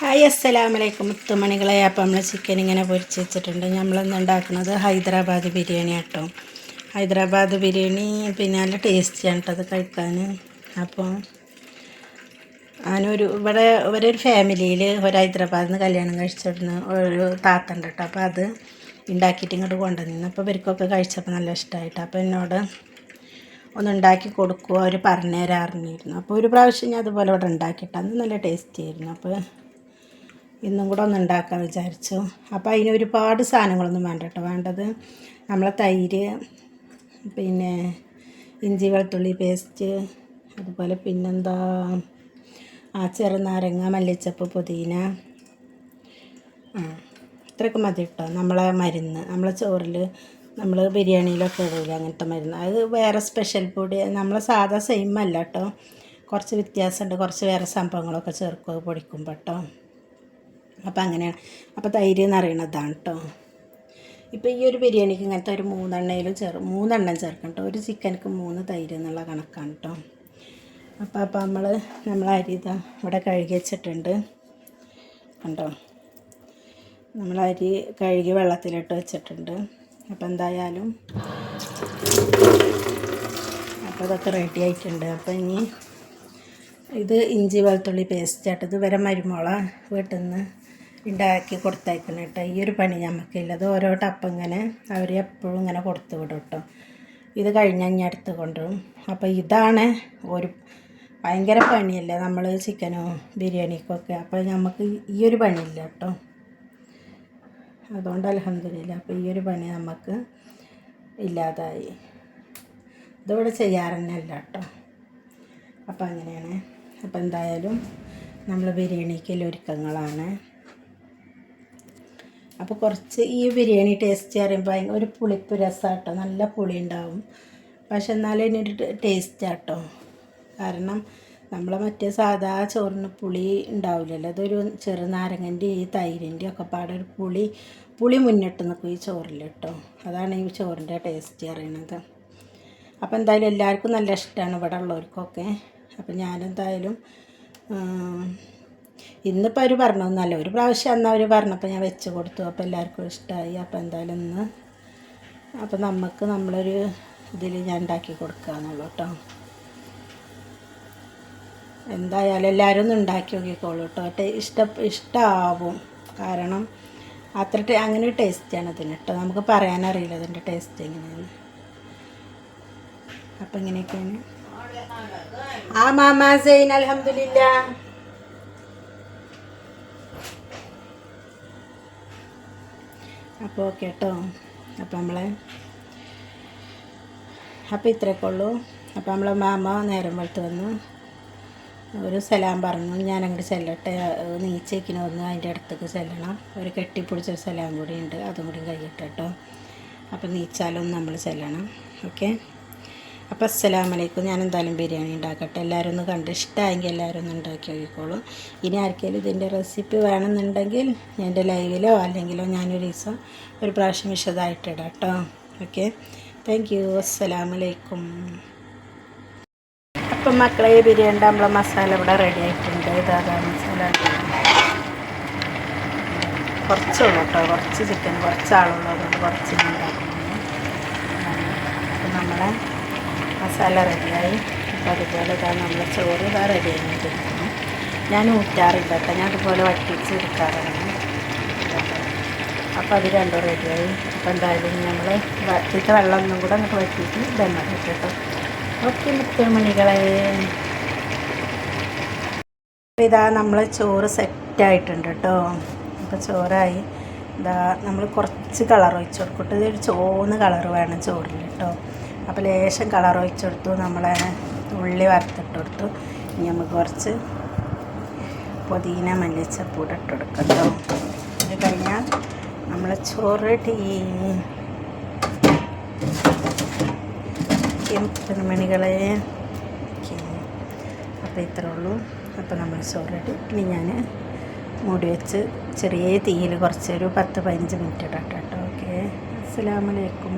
Hi അസ്സലാമലൈക്കും. മുത്തുമണികളെ അപ്പം നമ്മൾ ചിക്കൻ ഇങ്ങനെ പൊരിച്ച് വെച്ചിട്ടുണ്ട്. നമ്മളിന്ന് ഉണ്ടാക്കുന്നത് ഹൈദരാബാദ് ബിരിയാണി ആട്ടോ. ഹൈദരാബാദ് ബിരിയാണി പിന്നെ നല്ല ടേസ്റ്റിയാണ് കേട്ടോ അത് കഴിക്കാൻ അപ്പോൾ ഞാനൊരു ഇവിടെ ഒരു ഫാമിലിയിൽ ഒരു ഹൈദരാബാദിൽ നിന്ന് കല്യാണം കഴിച്ചിരുന്ന ഒരു താത്ത ഉണ്ട് കേട്ടോ അപ്പോൾ അത് ഉണ്ടാക്കിയിട്ട് ഇങ്ങോട്ട് കൊണ്ടുവന്നിരുന്നു. അപ്പോൾ ഇവർക്കൊക്കെ കഴിച്ചപ്പോൾ നല്ല ഇഷ്ടമായിട്ട് അപ്പോൾ എന്നോട് ഒന്ന് ഉണ്ടാക്കി കൊടുക്കുമോ അവർ പറഞ്ഞു തരാറിഞ്ഞിരുന്നു അപ്പോൾ ഒരു പ്രാവശ്യം ഞാൻ അതുപോലെ ഇവിടെ ഉണ്ടാക്കിയിട്ട്. അന്ന് നല്ല ടേസ്റ്റി ആയിരുന്നു അപ്പോൾ ഇന്നും കൂടെ ഒന്ന് ഉണ്ടാക്കാൻ വിചാരിച്ചു. അപ്പോൾ അതിന് ഒരുപാട് സാധനങ്ങളൊന്നും വേണ്ട കേട്ടോ വേണ്ടത് നമ്മളെ തൈര് പിന്നെ ഇഞ്ചി വെളുത്തുള്ളി പേസ്റ്റ് അതുപോലെ പിന്നെന്താ ആ ചെറുനാരങ്ങ മല്ലിച്ചപ്പ് പുതിന. ആ ഇത്രയൊക്കെ മതി കേട്ടോ നമ്മളെ മരുന്ന്. നമ്മളെ ചോറിൽ നമ്മൾ ബിരിയാണിയിലൊക്കെ ഇടില്ല അങ്ങനത്തെ മരുന്ന്. അത് വേറെ സ്പെഷ്യൽ പൊടി നമ്മളെ സാധാ സെയിം അല്ല കേട്ടോ കുറച്ച് വ്യത്യാസമുണ്ട് കുറച്ച് വേറെ സംഭവങ്ങളൊക്കെ ചേർക്കുക പൊടിക്കുമ്പോൾ കേട്ടോ അപ്പോൾ അങ്ങനെയാണ്. അപ്പോൾ തൈര് എന്ന് അറിയണതാണ് കേട്ടോ ഇപ്പോൾ ഈ ഒരു ബിരിയാണിക്ക് ഇങ്ങനത്തെ ഒരു മൂന്നെണ്ണയിലും ചേർ മൂന്നെണ്ണം ചേർക്കണം കേട്ടോ ഒരു ചിക്കനക്ക് മൂന്ന് തൈര് എന്നുള്ള കണക്കാണ് കേട്ടോ അപ്പോൾ അപ്പോൾ നമ്മൾ നമ്മൾ അരി ഇതാ ഇവിടെ കഴുകി വെച്ചിട്ടുണ്ട്. കണ്ടോ? നമ്മൾ അരി കഴുകി വെള്ളത്തിലിട്ട് വെച്ചിട്ടുണ്ട്. അപ്പോൾ എന്തായാലും അപ്പോൾ അതൊക്കെ റെഡി ആയിട്ടുണ്ട്. അപ്പോൾ ഇനി ഇത് ഇഞ്ചി വെളുത്തുള്ളി പേസ്റ്റ് ആയിട്ട് ഇത് വരെ മരുമോള വീട്ടിൽ നിന്ന് ഉണ്ടാക്കി കൊടുത്തയക്കണം കേട്ടോ. ഈ ഒരു പണി നമുക്കില്ല അത് ഓരോ ടപ്പ് ഇങ്ങനെ അവർ എപ്പോഴും ഇങ്ങനെ കൊടുത്തു വിടും കേട്ടോ. ഇത് കഴിഞ്ഞ ഞാൻ അടുത്ത് കൊണ്ടുവരും. അപ്പോൾ ഇതാണ് ഒരു ഭയങ്കര പണിയല്ലേ നമ്മൾ ചിക്കനോ ബിരിയാണിക്കൊക്കെ. അപ്പോൾ നമുക്ക് ഈ ഒരു പണിയില്ല കേട്ടോ. അതുകൊണ്ട് അലഹമില്ല അപ്പോൾ ഈ ഒരു പണി നമുക്ക് ഇല്ലാതായി. ഇതിവിടെ ചെയ്യാറന്നല്ല കേട്ടോ. അപ്പോൾ അങ്ങനെയാണ്. അപ്പോൾ എന്തായാലും നമ്മൾ ബിരിയാണിക്കുള്ള ഒരുക്കങ്ങളാണ് അപ്പോൾ കുറച്ച് ഈ ബിരിയാണി ടേസ്റ്റ് പറയുമ്പോൾ ഒരു പുളിപ്പ് രസമാട്ടോ നല്ല പുളി ഉണ്ടാവും പക്ഷെ എന്നാലും ഇതിനൊരു ടേസ്റ്റ് ആട്ടോ. കാരണം നമ്മളെ മറ്റേ സാധാ ചോറിന് പുളി ഉണ്ടാവില്ലല്ലോ. അതൊരു ചെറുനാരങ്ങന്റെ ഈ തൈരിന്റെ ഒക്കെ പാടെ ഒരു പുളി പുളി മുന്നിട്ട് നിൽക്കും ഈ ചോറിൽ കേട്ടോ അതാണ് ഈ ചോറിന്റെ ടേസ്റ്റ് അറിയണത് അപ്പോൾ എന്തായാലും എല്ലാവർക്കും നല്ല ഇഷ്ടമാണ് ഇവിടെ ഉള്ളവർക്കൊക്കെ. അപ്പോൾ ഞാനെന്തായാലും ഇന്നിപ്പോൾ അവർ പറഞ്ഞൊന്നല്ല ഒരു പ്രാവശ്യം അന്ന് അവർ പറഞ്ഞപ്പോൾ ഞാൻ വെച്ച് കൊടുത്തു. അപ്പോൾ എല്ലാവർക്കും ഇഷ്ടമായി അപ്പോൾ എന്തായാലും ഇന്ന് അപ്പോൾ നമുക്ക് നമ്മളൊരു ഇതിൽ ഞാൻ ഉണ്ടാക്കി കൊടുക്കാന്നുള്ളൂ കേട്ടോ. എന്തായാലും എല്ലാവരും ഒന്ന് ഉണ്ടാക്കി നോക്കിക്കോളൂ കേട്ടോ. ഇഷ്ട ഇഷ്ടമാവും കാരണം അത്ര അങ്ങനെ ഒരു ടേസ്റ്റാണ് ഇതിന് കേട്ടോ. നമുക്ക് പറയാനറിയില്ല അതിന്റെ ടേസ്റ്റ് എങ്ങനെയാണ്. അപ്പം ഇങ്ങനെയൊക്കെയാണ്. ആ മാമാ സൈൻ അലഹമില്ല അപ്പോൾ ഓക്കെ കേട്ടോ. അപ്പോൾ നമ്മളെ അപ്പോൾ ഇത്രയൊക്കെ ഉള്ളൂ. അപ്പോൾ നമ്മളെ മാമ നേരം വെളുത്ത് വന്നു. ഒരു സലാം പറഞ്ഞു. ഞാൻ അങ്ങോട്ട് ചെല്ലട്ടെ നീച്ചേക്കിന് വന്ന് അതിന്റെ അടുത്തേക്ക് ചെല്ലണം. ഒരു കെട്ടിപ്പിടിച്ചൊരു സലാം കൂടി ഉണ്ട്. അതും കൂടി കഴിയട്ടെ കേട്ടോ. അപ്പോൾ നീച്ചാലൊന്നും നമ്മൾ ചെല്ലണം. ഓക്കെ? അപ്പോൾ അസ്സലാമലൈക്കും. ഞാൻ എന്തായാലും ബിരിയാണി ഉണ്ടാക്കട്ടെ. എല്ലാവരും ഒന്ന് കണ്ട് ഇഷ്ടമായെങ്കിൽ എല്ലാവരും ഒന്ന് ഉണ്ടാക്കി നോക്കിക്കോളും. ഇനി ആർക്കെങ്കിലും ഇതിന്റെ റെസിപ്പി വേണമെന്നുണ്ടെങ്കിൽ എന്റെ ലൈവിലോ അല്ലെങ്കിലോ ഞാനൊരു ദിവസം ഒരു പ്രാവശ്യം വിശദമായിട്ട് ഇടാം കേട്ടോ. ഓക്കെ? താങ്ക് യു അസ്സലാമലൈക്കും. അപ്പം മക്കളെ ബിരിയാണി നമ്മളെ മസാല ഇവിടെ റെഡി ആയിട്ടുണ്ട്. ഇതാ മസാല. കുറച്ചുള്ളൂ കേട്ടോ. കുറച്ച് ചിക്കൻ കുറച്ച് ആളുള്ളൂ അതുകൊണ്ട് കുറച്ച് ഉണ്ടാക്കുന്നത് നമ്മളെ മസാല റെഡിയായി. അപ്പോൾ അതുപോലെ ഇതാ നമ്മൾ ചോറ് ഇതാ റെഡി ആയിട്ടിരിക്കുന്നു ഞാൻ ഊറ്റാറില്ല കേട്ടോ. ഞാൻ അതുപോലെ വട്ടിച്ച് എടുക്കാറാണ് അപ്പോൾ അത് രണ്ടും റെഡിയായി അപ്പോൾ എന്തായാലും നമ്മൾ വറ്റിച്ച വെള്ളം ഒന്നും കൂടെ നമുക്ക് വറ്റിയിട്ട് ദമ്മ കേട്ടോ. ഓക്കെ മുത്തുമണികളെ ഇതാ നമ്മൾ ചോറ് സെറ്റായിട്ടുണ്ട് കേട്ടോ. അപ്പോൾ ചോറായി. ഇതാ നമ്മൾ കുറച്ച് കളർ ഒഴിച്ച് കൊടുക്കട്ടെ ഇതൊരു ചോന്ന് കളർ വേണം ചോറിൽ കേട്ടോ. അപ്പോൾ ലേശം കളർ ഒഴിച്ചെടുത്തു നമ്മൾ ഉള്ളി വറുത്തിട്ട് കൊടുത്തു ഇനി നമുക്ക് കുറച്ച് പുതിന മല്ലിച്ചപ്പൂടെ ഇട്ട് കൊടുക്കാം അത് കഴിഞ്ഞാൽ നമ്മൾ ചോറ് ടീ മണികളെ അപ്പോൾ ഇത്രേ ഉള്ളൂ. അപ്പോൾ നമ്മൾ ചോറിട്ട് ഇനി ഞാൻ മൂടി വെച്ച് ചെറിയ തീയിൽ കുറച്ചൊരു പത്ത് പതിനഞ്ച് മിനിറ്റ് ഇടട്ടെ ഓക്കെ. അസ്സാമലൈക്കും